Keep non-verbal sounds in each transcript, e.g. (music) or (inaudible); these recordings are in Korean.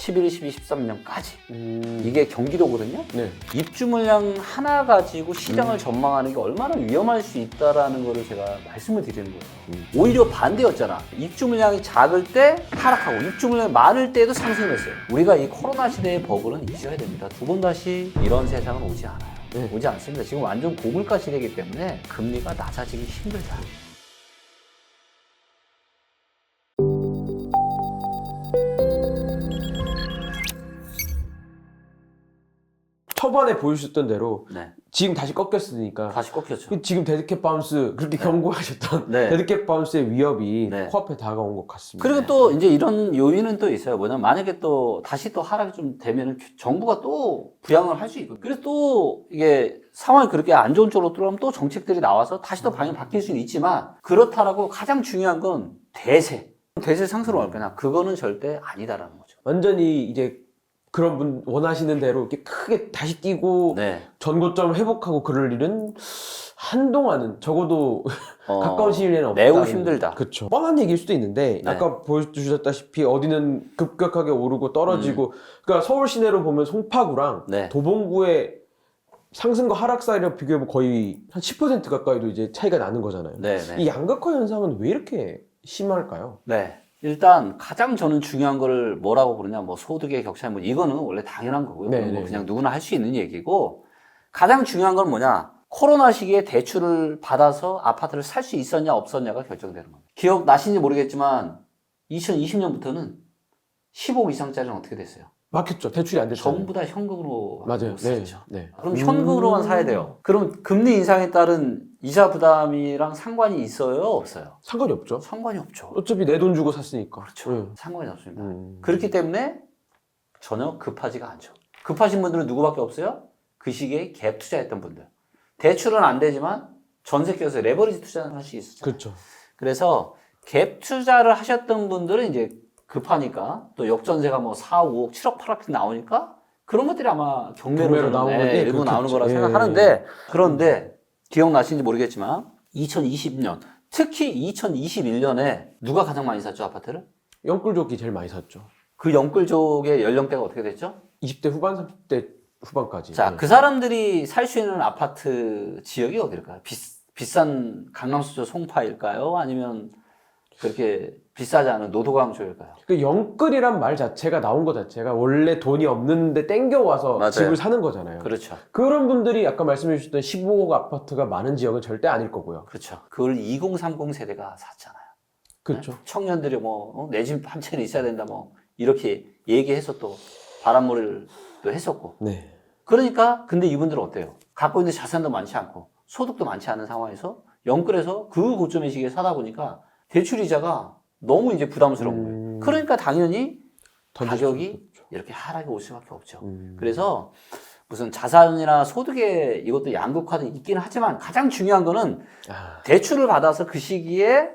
11, 12, 13년까지. 음. 이게 경기도거든요. 네. 입주 물량 하나 가지고 시장을 전망하는 게 얼마나 위험할 수 있다라는 거를 제가 말씀을 드리는 거예요. 음. 오히려 반대였잖아. 입주 물량이 작을 때 하락하고 입주 물량이 많을 때도 상승을 했어요. 우리가 이 코로나 시대의 버블은 잊어야 됩니다. 두 번 다시 이런 세상은 오지 않아요. 네. 오지 않습니다. 지금 완전 고물가 시대이기 때문에 금리가 낮아지기 힘들다. 초반에 보여주셨던 대로 네. 지금 다시 꺾였으니까 다시 꺾였죠. 그 지금 데드캣 바운스 그렇게 경고하셨던 네. 데드캣 바운스의 위협이 네. 코앞에 다가온 것 같습니다. 그리고 또 이제 이런 요인은 또 있어요. 뭐냐면 만약에 또 다시 또 하락이 좀 되면은 정부가 또 부양을 할 수 있고. 그래서 또 이게 상황이 그렇게 안 좋은 쪽으로 들어가면 또 정책들이 나와서 다시 또 방향이 바뀔 수는 있지만 그렇다라고 가장 중요한 건 대세. 대세 상승으로 갈 거냐? 그거는 절대 아니다라는 거죠. 완전히 이제 그런 분 원하시는 대로 이렇게 크게 다시 뛰고 네. 전고점을 회복하고 그럴 일은 한동안은 적어도 어, (laughs) 가까운 시일 내는 없다. 매우 힘들다. 그렇죠. 뻔한 얘기일 수도 있는데 네. 아까 보여주셨다시피 어디는 급격하게 오르고 떨어지고 음. 그러니까 서울 시내로 보면 송파구랑 네. 도봉구의 상승과 하락 사이를 비교해보면 거의 한 10% 가까이도 이제 차이가 나는 거잖아요. 네, 네. 이 양극화 현상은 왜 이렇게 심할까요? 네. 일단 가장 저는 중요한 거를 뭐라고 부르냐, 뭐 소득의 격차, 뭐 이거는 원래 당연한 거고요. 네, 뭐 네, 그냥 누구나 할 수 있는 얘기고 가장 중요한 건 뭐냐, 코로나 시기에 대출을 받아서 아파트를 살 수 있었냐 없었냐가 결정되는 겁니다. 기억 나신지 모르겠지만 2020년부터는 10억 이상짜리는 어떻게 됐어요? 막혔죠. 대출이 안 됐죠. 전부 다 현금으로 맞아요. 네. 쓰죠. 네. 그럼 음. 현금으로만 사야 돼요. 그럼 금리 인상에 따른 이자 부담이랑 상관이 있어요, 없어요? 상관이 없죠. 상관이 없죠. 어차피 내 돈 주고 샀으니까. 그렇죠. 음. 상관이 없습니다. 음. 그렇기 때문에 전혀 급하지가 않죠. 급하신 분들은 누구밖에 없어요? 그 시기에 갭 투자했던 분들. 대출은 안 되지만 전세 껴서 레버리지 투자는 할수 있었죠. 그렇죠. 그래서 갭 투자를 하셨던 분들은 이제 급하니까 또 역전세가 뭐 4, 5억, 7억, 8억 나오니까 그런 것들이 아마 경매로, 나오는 예, 건데 일부. 나오는 거라 예. 생각하는데 그런데 기억나시는지 모르겠지만 2020년 특히 2021년에 누가 가장 많이 샀죠 아파트를? 영끌족이 제일 많이 샀죠. 그 영끌족의 연령대가 어떻게 됐죠? 20대 후반, 30대 후반까지. 자, 네. 그 사람들이 살 수 있는 아파트 지역이 어딜까요? 비, 비싼 강남수조 송파일까요? 아니면 그렇게 비싸지 않은 노도강 조일까요? 그 영끌이란 말 자체가 나온 것 자체가 원래 돈이 없는데 땡겨와서 맞아요. 집을 사는 거잖아요. 그렇죠. 그런 분들이 아까 말씀해 주셨던 15억 아파트가 많은 지역은 절대 아닐 거고요. 그렇죠. 그걸 2030 세대가 샀잖아요. 그렇죠. 청년들이 뭐, 내 집 한 채는 있어야 된다, 뭐, 이렇게 얘기해서 또 바람몰이를 또 했었고. 네. 그러니까, 근데 이분들은 어때요? 갖고 있는 자산도 많지 않고, 소득도 많지 않은 상황에서 영끌에서 그 고점의 시기에 사다 보니까 대출 이자가 너무 이제 부담스러운 거예요. 음. 그러니까 당연히 가격이. 이렇게 하락이 올 수밖에 없죠. 음. 그래서 무슨 자산이나 소득의 이것도 양극화는 있기는 하지만 가장 중요한 거는 아, 대출을 받아서 그 시기에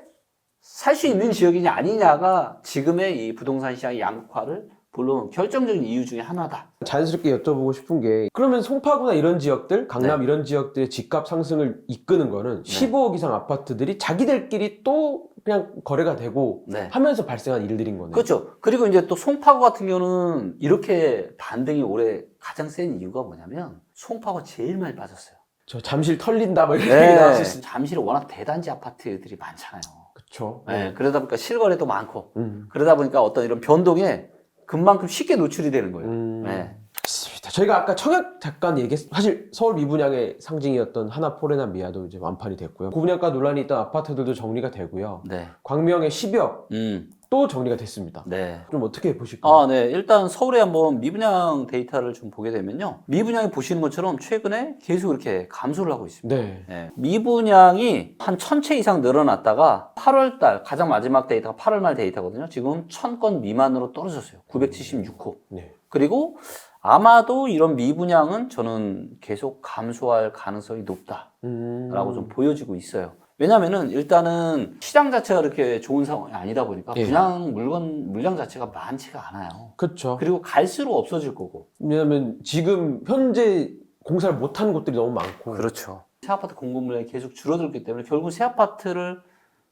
살 수 있는 지역이냐 아니냐가 지금의 이 부동산 시장의 양극화를 물론 결정적인 이유 중에 하나다. 자연스럽게 여쭤보고 싶은 게 그러면 송파구나 이런 지역들, 강남 이런 지역들의 집값 상승을 이끄는 거는 네. 15억 이상 아파트들이 자기들끼리 또 그냥 거래가 되고 네. 하면서 발생한 일들인 거네요. 그렇죠. 그리고 이제 또 송파구 같은 경우는 이렇게 반등이 올해 가장 센 이유가 뭐냐면 송파구가 제일 많이 빠졌어요. 저 잠실 털린다 뭐 이런 네. 얘기 나왔었어요. 잠실에 워낙 대단지 아파트들이 많잖아요. 그렇죠. 네, 그러다 보니까 실거래도 많고 음. 그러다 보니까 어떤 이런 변동에 금만큼 쉽게 노출이 되는 거예요. 음. 네. 맞습니다. 저희가 아까 청약 잠깐 얘기했 사실 서울 미분양의 상징이었던 하나 포레나 미아도 이제 완판이 됐고요. 구분양가 논란이 있던 아파트들도 정리가 되고요. 네. 광명의 10억 음. 또 정리가 됐습니다. 네. 좀 어떻게 보실까요? 아, 네. 일단 서울에 한번 미분양 데이터를 좀 보게 되면요. 미분양이 보시는 것처럼 최근에 계속 이렇게 감소를 하고 있습니다. 네. 네. 미분양이 한 천 채 이상 늘어났다가 8월 달 가장 마지막 데이터가 8월 말 데이터거든요. 지금 천 건 미만으로 떨어졌어요. 976호. 네. 그리고 아마도 이런 미분양은 저는 계속 감소할 가능성이 높다라고 음. 좀 보여지고 있어요. 왜냐면은 일단은 시장 자체가 그렇게 좋은 상황이 아니다 보니까 예. 분양 물건 물량 자체가 많지가 않아요. 그렇죠. 그리고 갈수록 없어질 거고. 왜냐하면 지금 현재 공사를 못하는 곳들이 너무 많고 그렇죠. 새 아파트 공급 물량이 계속 줄어들기 때문에 결국 새 아파트를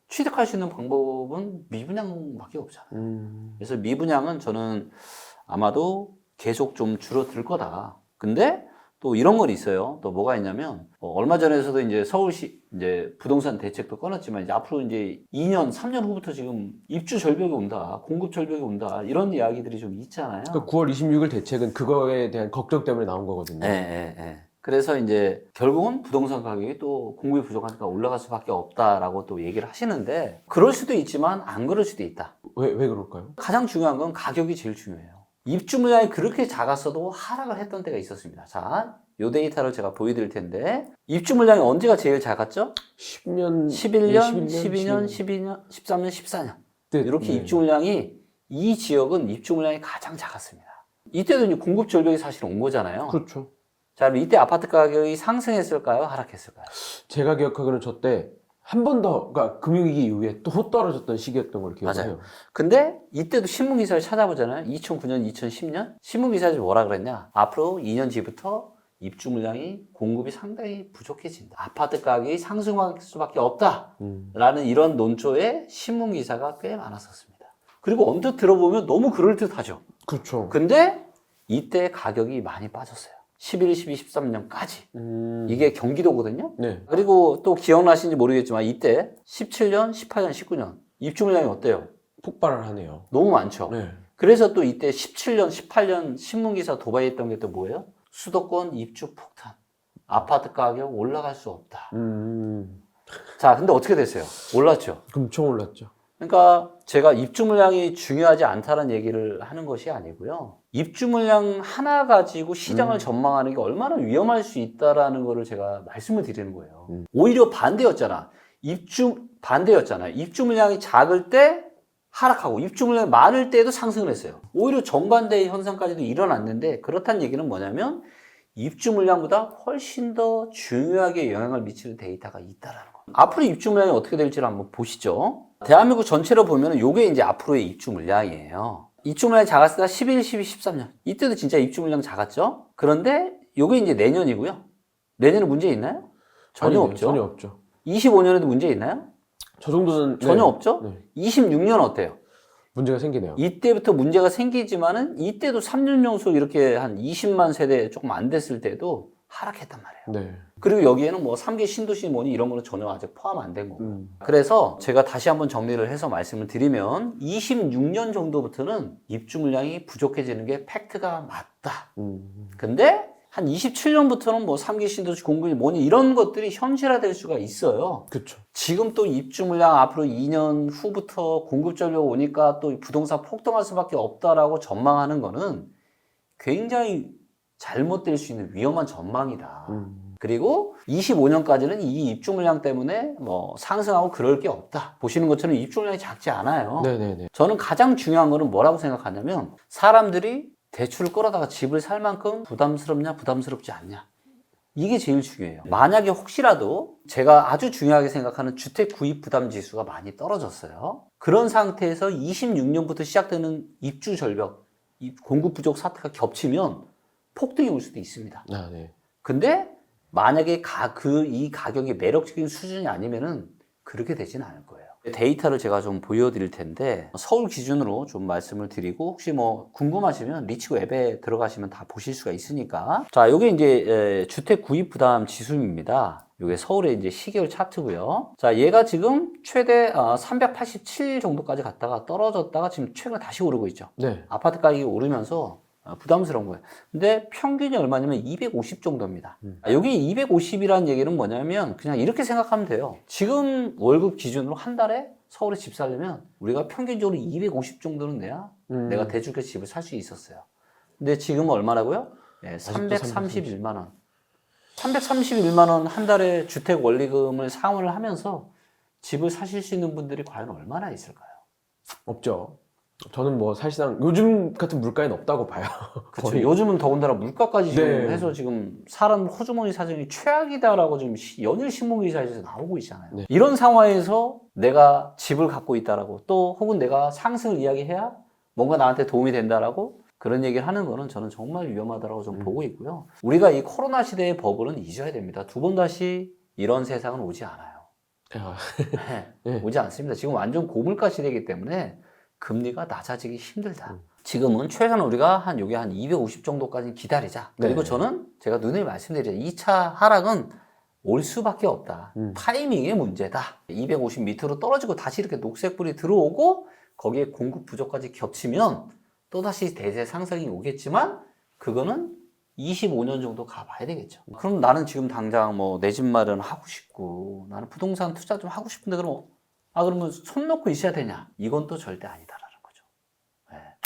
취득할 수 있는 방법은 미분양밖에 없잖아요. 음. 그래서 미분양은 저는 아마도 계속 좀 줄어들 거다. 근데 또 이런 건 있어요. 또 뭐가 있냐면 어, 얼마 전에서도 이제 서울시 이제 부동산 대책도 꺼냈지만 이제 앞으로 이제 2년, 3년 후부터 지금 입주 절벽이 온다, 공급 절벽이 온다 이런 이야기들이 좀 있잖아요. 그러니까 9월 26일 대책은 그거에 대한 걱정 때문에 나온 거거든요. 예, 예, 예. 그래서 이제 결국은 부동산 가격이 또 공급이 부족하니까 올라갈 수밖에 없다라고 또 얘기를 하시는데 그럴 수도 있지만 안 그럴 수도 있다. 왜, 왜 그럴까요? 가장 중요한 건 가격이 제일 중요해요. 입주 물량이 그렇게 작았어도 하락을 했던 때가 있었습니다. 자, 요 데이터를 제가 보여드릴 텐데 입주 물량이 언제가 제일 작았죠? 10년, 11년, 12년, 12년, 13년, 14년. 이렇게 네. 입주 물량이 이 지역은 입주 물량이 가장 작았습니다. 이때도 이제 공급 절벽이 사실 온 거잖아요. 그렇죠. 자, 그럼 이때 아파트 가격이 상승했을까요? 하락했을까요? 제가 기억하기로는 저때 한 번 더, 그러니까 금융위기 이후에 또 떨어졌던 시기였던 걸 기억해요. 맞아요. 근데 이때도 신문기사를 찾아보잖아요. 2009년, 2010년. 신문기사에서 뭐라 그랬냐? 앞으로 2년 뒤부터 입주 물량이 공급이 상당히 부족해진다. 아파트 가격이 상승할 수밖에 없다. 음. 라는 이런 논조에 신문기사가 꽤 많았었습니다. 그리고 언뜻 들어보면 너무 그럴듯하죠. 그렇죠. 근데 이때 가격이 많이 빠졌어요. 11, 12, 13년까지. 음. 이게 경기도거든요. 네. 그리고 또 기억나시는지 모르겠지만 이때 17년, 18년, 19년 입주 물량이 어때요? 폭발을 하네요. 너무 많죠. 네. 그래서 또 이때 17년, 18년 신문기사 도발했던 게 또 뭐예요? 수도권 입주 폭탄. 아파트 가격 올라갈 수 없다. 음. 자, 근데 어떻게 됐어요? 올랐죠. 금총 올랐죠. 그러니까 제가 입주 물량이 중요하지 않다는 얘기를 하는 것이 아니고요. 입주 물량 하나 가지고 시장을 음. 전망하는 게 얼마나 위험할 수 있다라는 거를 제가 말씀을 드리는 거예요. 음. 오히려 반대였잖아. 입주 반대였잖아요. 입주 물량이 작을 때 하락하고 입주 물량이 많을 때도 상승을 했어요. 오히려 정반대의 현상까지도 일어났는데 그렇다는 얘기는 뭐냐면 입주 물량보다 훨씬 더 중요하게 영향을 미치는 데이터가 있다라는 거. 앞으로 입주 물량이 어떻게 될지를 한번 보시죠. 대한민국 전체로 보면은 요게 이제 앞으로의 입주 물량이에요. 입주 물량이 작았을 때가 11, 12, 13년. 이때도 진짜 입주 물량 작았죠? 그런데 요게 이제 내년이고요. 내년에 문제 있나요? 전혀 아니네요. 없죠. 전혀 없죠. 25년에도 문제 있나요? 저 정도는 전혀 네. 없죠? 네. 26년 어때요? 문제가 생기네요. 이때부터 문제가 생기지만은 이때도 3년 연속 이렇게 한 20만 세대 조금 안 됐을 때도 하락했단 말이에요. 네. 그리고 여기에는 뭐 3개 신도시 뭐니 이런 거는 전혀 아직 포함 안 된 거고. 음. 그래서 제가 다시 한번 정리를 해서 말씀을 드리면 26년 정도부터는 입주 물량이 부족해지는 게 팩트가 맞다. 음. 근데 한 27년부터는 뭐 3개 신도시 공급이 뭐니 이런 것들이 현실화될 수가 있어요. 그렇죠. 지금 또 입주 물량 앞으로 2년 후부터 공급 전력 오니까 또 부동산 폭등할 수밖에 없다라고 전망하는 거는 굉장히 잘못될 수 있는 위험한 전망이다. 음. 그리고 25년까지는 이 입주 물량 때문에 뭐 상승하고 그럴 게 없다. 보시는 것처럼 입주 물량이 작지 않아요. 네네네. 저는 가장 중요한 거는 뭐라고 생각하냐면 사람들이 대출을 끌어다가 집을 살 만큼 부담스럽냐 부담스럽지 않냐 이게 제일 중요해요 만약에 혹시라도 제가 아주 중요하게 생각하는 주택 구입 부담 지수가 많이 떨어졌어요 그런 상태에서 26년부터 시작되는 입주 절벽 이 공급 부족 사태가 겹치면 폭등이 올 수도 있습니다 아, 네. 근데 만약에 그 이 가격이 매력적인 수준이 아니면은 그렇게 되지는 않을 거예요. 데이터를 제가 좀 보여드릴 텐데 서울 기준으로 좀 말씀을 드리고 혹시 뭐 궁금하시면 리치고 앱에 들어가시면 다 보실 수가 있으니까 자 요게 이제 에, 주택 구입 부담 지수입니다. 요게 서울의 이제 시계열 차트고요. 자 얘가 지금 최대 어, 387 정도까지 갔다가 떨어졌다가 지금 최근에 다시 오르고 있죠. 네. 아파트 가격이 오르면서 어, 부담스러운 거예요. 근데 평균이 얼마냐면 250 정도입니다. 음. 아, 여기 250이라는 얘기는 뭐냐면 그냥 이렇게 생각하면 돼요. 지금 월급 기준으로 한 달에 서울에 집 살려면 우리가 평균적으로 250 정도는 내야 음. 내가 대주택 집을 살 수 있었어요. 근데 지금은 얼마라고요? 네, 아직도 331만 원. 331만 원 한 달에 주택 원리금을 상환을 하면서 집을 사실 수 있는 분들이 과연 얼마나 있을까요? 없죠. 저는 뭐 사실상 요즘 같은 물가에는 없다고 봐요. (laughs) 그렇죠. 거의. 요즘은 더군다나 물가까지 지금 네. 해서 지금 사람 호주머니 사정이 최악이다라고 지금 시- 연일 신문기사에서 나오고 있잖아요. 네. 이런 상황에서 내가 집을 갖고 있다라고 또 혹은 내가 상승을 이야기해야 뭔가 나한테 도움이 된다라고 그런 얘기를 하는 거는 저는 정말 위험하다라고 좀 음. 보고 있고요. 우리가 이 코로나 시대의 버블은 잊어야 됩니다. 두 번 다시 이런 세상은 오지 않아요. 야, 네, (laughs) 네. 오지 않습니다. 지금 완전 고물가 시대이기 때문에 금리가 낮아지기 힘들다. 음. 지금은 최소한 우리가 한 요게 한 250 정도까지 기다리자. 그리고 네. 저는 제가 눈에 말씀드리죠. 2차 하락은 올 수밖에 없다. 음. 타이밍의 문제다. 250 밑으로 떨어지고 다시 이렇게 녹색불이 들어오고 거기에 공급 부족까지 겹치면 또다시 대세 상승이 오겠지만 그거는 25년 정도 가봐야 되겠죠. 그럼 나는 지금 당장 뭐 내 집 마련 하고 싶고 나는 부동산 투자 좀 하고 싶은데 그럼 아 그러면 손 놓고 있어야 되냐? 이건 또 절대. 예.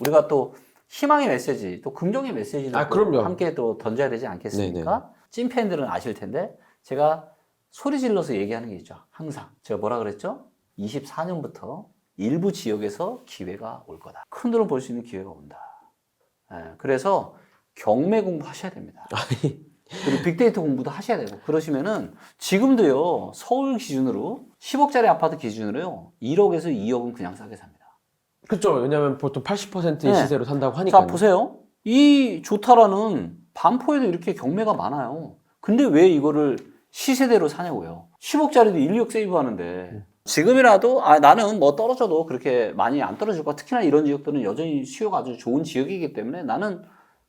우리가 또 희망의 메시지, 또 긍정의 메시지를 아, 또. 함께 또 던져야 되지 않겠습니까? 찐팬들은 아실 텐데 제가 소리 질러서 얘기하는 게 있죠. 항상 제가 뭐라 그랬죠? 24년부터 일부 지역에서 기회가 올 거다. 큰 돈을 벌 수 있는 기회가 온다. 예, 그래서 경매 공부하셔야 됩니다. (laughs) 그리고 빅데이터 공부도 하셔야 되고 그러시면은 지금도요 서울 기준으로 10억짜리 아파트 기준으로요 1억에서 2억은 그냥 싸게 삽니다. 그렇죠. 왜냐하면 보통 80%의 네. 시세로 산다고 하니까. 자 보세요. 이 좋다라는 반포에도 이렇게 경매가 많아요. 근데 왜 이거를 시세대로 사냐고요. 10억짜리도 1, 2억 세이브하는데 지금이라도 아 나는 뭐 떨어져도 그렇게 많이 안 떨어질 거야. 특히나 이런 지역들은 여전히 수요가 아주 좋은 지역이기 때문에 나는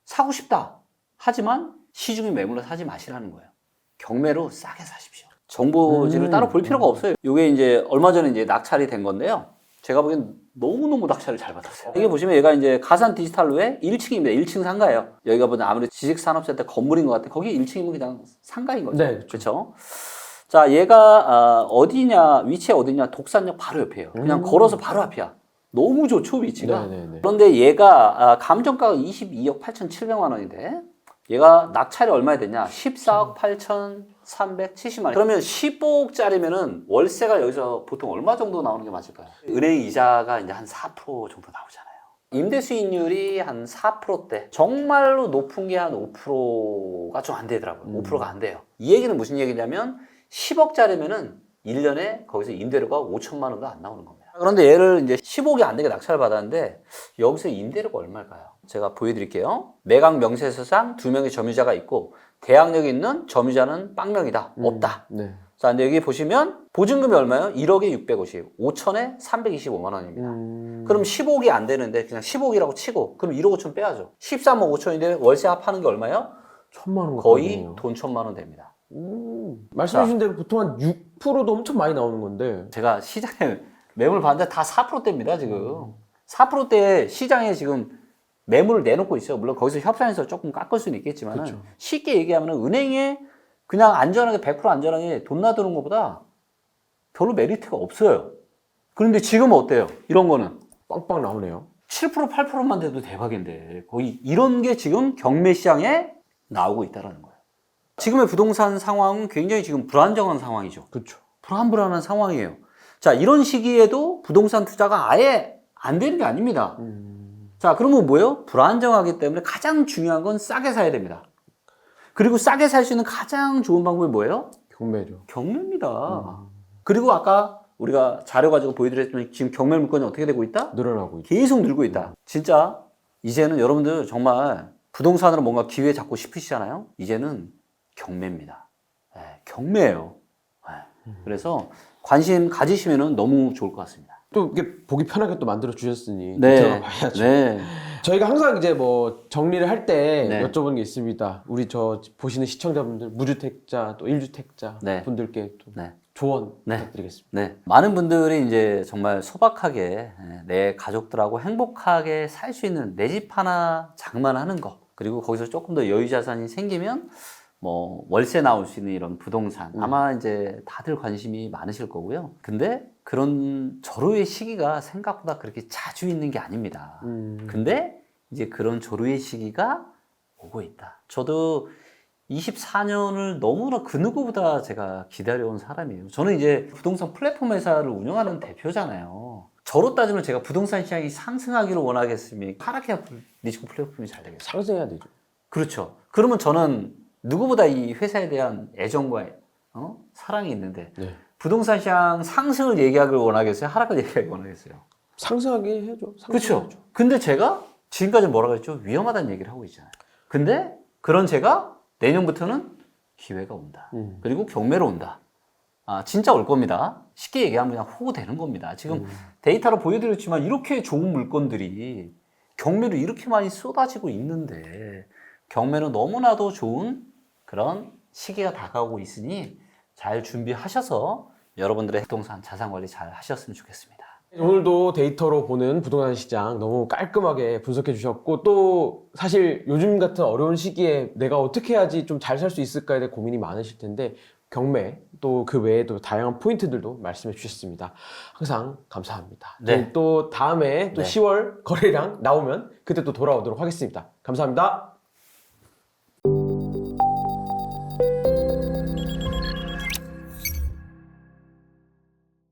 사고 싶다. 하지만 시중에 매물로 사지 마시라는 거예요. 경매로 싸게 사십시오. 정보지를 음. 따로 볼 필요가 없어요. 이게 이제 얼마 전에 이제 낙찰이 된 건데요. 제가 보기엔 너무너무 낙찰을 잘 받았어요. 여기 보시면 얘가 이제 가산 디지털로의 1층입니다. 1층 상가예요. 여기가 보면 아무래도 지식산업센터 건물인 것 같아. 거기 1층이면 그냥 상가인 거죠. 네, 그렇죠. 자, 얘가 아, 어디냐, 위치가 어디냐, 독산역 바로 옆이에요. 그냥 음. 걸어서 바로 앞이야. 너무 좋죠, 위치가. 네네네. 그런데 얘가 아, 감정가가 22억 8,700만 원인데 얘가 낙찰이 얼마에 됐냐? 14억 8,370만 원. 그러면 15억짜리면은 월세가 여기서 보통 얼마 정도 나오는 게 맞을까요? 은행 이자가 이제 한 4% 정도 나오잖아요. 임대 수익률이 한 4%대. 정말로 높은 게 한 5%가 좀 안 되더라고요. 음. 5%가 안 돼요. 이 얘기는 무슨 얘기냐면 10억짜리면은 1년에 거기서 임대료가 5천만 원도 안 나오는 겁니다. 그런데 얘를 이제 15억이 안 되게 낙찰을 받았는데 여기서 임대료가 얼마일까요? 제가 보여드릴게요. 매각 명세서상 두 명의 점유자가 있고 대항력이 있는 점유자는 빵명이다. 음, 없다. 네. 자, 근데 여기 보시면 보증금이 얼마예요? 1억에 650, 5천에 325만 원입니다. 음. 그럼 15억이 안 되는데 그냥 15억이라고 치고 그럼 1억 5천 빼야죠. 13억 5천인데 월세 합하는 게 얼마예요? 천만 원 거의 가까이네요. 돈 천만 원 됩니다. 음. 말씀하신 대로 보통 한 6%도 엄청 많이 나오는 건데. 제가 시장에 매물 봤는데 다 4%대입니다, 지금. 4%대 시장에 지금 매물을 내놓고 있어요. 물론 거기서 협상해서 조금 깎을 수는 있겠지만. 쉽게 얘기하면 은행에 그냥 안전하게 100% 안전하게 돈 놔두는 것보다 별로 메리트가 없어요. 그런데 지금은 어때요? 이런 거는 빵빵 나오네요. 7% 8%만 돼도 대박인데 거의 이런 게 지금 경매 시장에 나오고 있다는 거예요. 지금의 부동산 상황은 굉장히 지금 불안정한 상황이죠. 그렇죠. 불안불안한 상황이에요. 자, 이런 시기에도 부동산 투자가 아예 안 되는 게 아닙니다. 음. 자, 그러면 뭐예요? 불안정하기 때문에 가장 중요한 건 싸게 사야 됩니다. 그리고 싸게 살 수 있는 가장 좋은 방법이 뭐예요? 경매죠. 경매입니다. 그리고 아까 우리가 자료 가지고 보여드렸지만 지금 경매 물건이 어떻게 되고 있다? 늘어나고 있죠. 계속 늘고 있다. 진짜 이제는 여러분들 정말 부동산으로 뭔가 기회 잡고 싶으시잖아요. 이제는 경매입니다. 예, 경매예요. 예, 그래서 관심 가지시면 너무 좋을 것 같습니다. 또 이게 보기 편하게 또 만들어 주셨으니 네. 들어가 봐야죠. 네. 저희가 항상 이제 뭐 정리를 할 때 네. 여쭤보는 게 있습니다. 우리 저 보시는 시청자분들 무주택자 또 일주택자 네. 분들께 또 네. 조언 네. 부탁드리겠습니다. 네. 많은 분들이 이제 정말 소박하게 예, 내 가족들하고 행복하게 살 수 있는 내 집 하나 장만하는 거. 그리고 거기서 조금 더 여유 자산이 생기면 뭐 월세 나올 수 있는 이런 부동산 음. 아마 이제 다들 관심이 많으실 거고요. 근데 그런 조루의 시기가 생각보다 그렇게 자주 있는 게 아닙니다. 음. 근데 이제 그런 조루의 시기가 오고 있다. 저도 24년을 너무나 그 누구보다 제가 기다려온 사람이에요. 저는 이제 부동산 플랫폼 회사를 운영하는 대표잖아요. 저로 따지면 제가 부동산 시장이 상승하기를 원하겠습니까? 하락해야 리스크 플랫폼이 잘 되겠어요. 상승해야 되죠. 그렇죠. 그러면 저는 누구보다 이 회사에 대한 애정과 어? 사랑이 있는데 네. 부동산 시장 상승을 얘기하길 원하겠어요? 하락을 얘기하길 원하겠어요? 상승하게 해야죠. 그렇죠. 근데 제가 지금까지 뭐라고 했죠? 위험하다는 얘기를 하고 있잖아요. 근데 그런 제가 내년부터는 기회가 온다. 음. 그리고 경매로 온다. 아, 진짜 올 겁니다. 쉽게 얘기하면 그냥 호구되는 겁니다. 지금 음. 데이터로 보여드렸지만 이렇게 좋은 물건들이 경매로 이렇게 많이 쏟아지고 있는데 경매는 너무나도 좋은 그런 시기가 다가오고 있으니 잘 준비하셔서 여러분들의 부동산 자산 관리 잘 하셨으면 좋겠습니다. 오늘도 데이터로 보는 부동산 시장 너무 깔끔하게 분석해 주셨고 또 사실 요즘 같은 어려운 시기에 내가 어떻게 해야지 좀 잘 살 수 있을까에 대해 고민이 많으실 텐데 경매 또 그 외에도 다양한 포인트들도 말씀해 주셨습니다. 항상 감사합니다. 네. 또 다음에 또 네. 10월 거래량 나오면 그때 또 돌아오도록 하겠습니다. 감사합니다.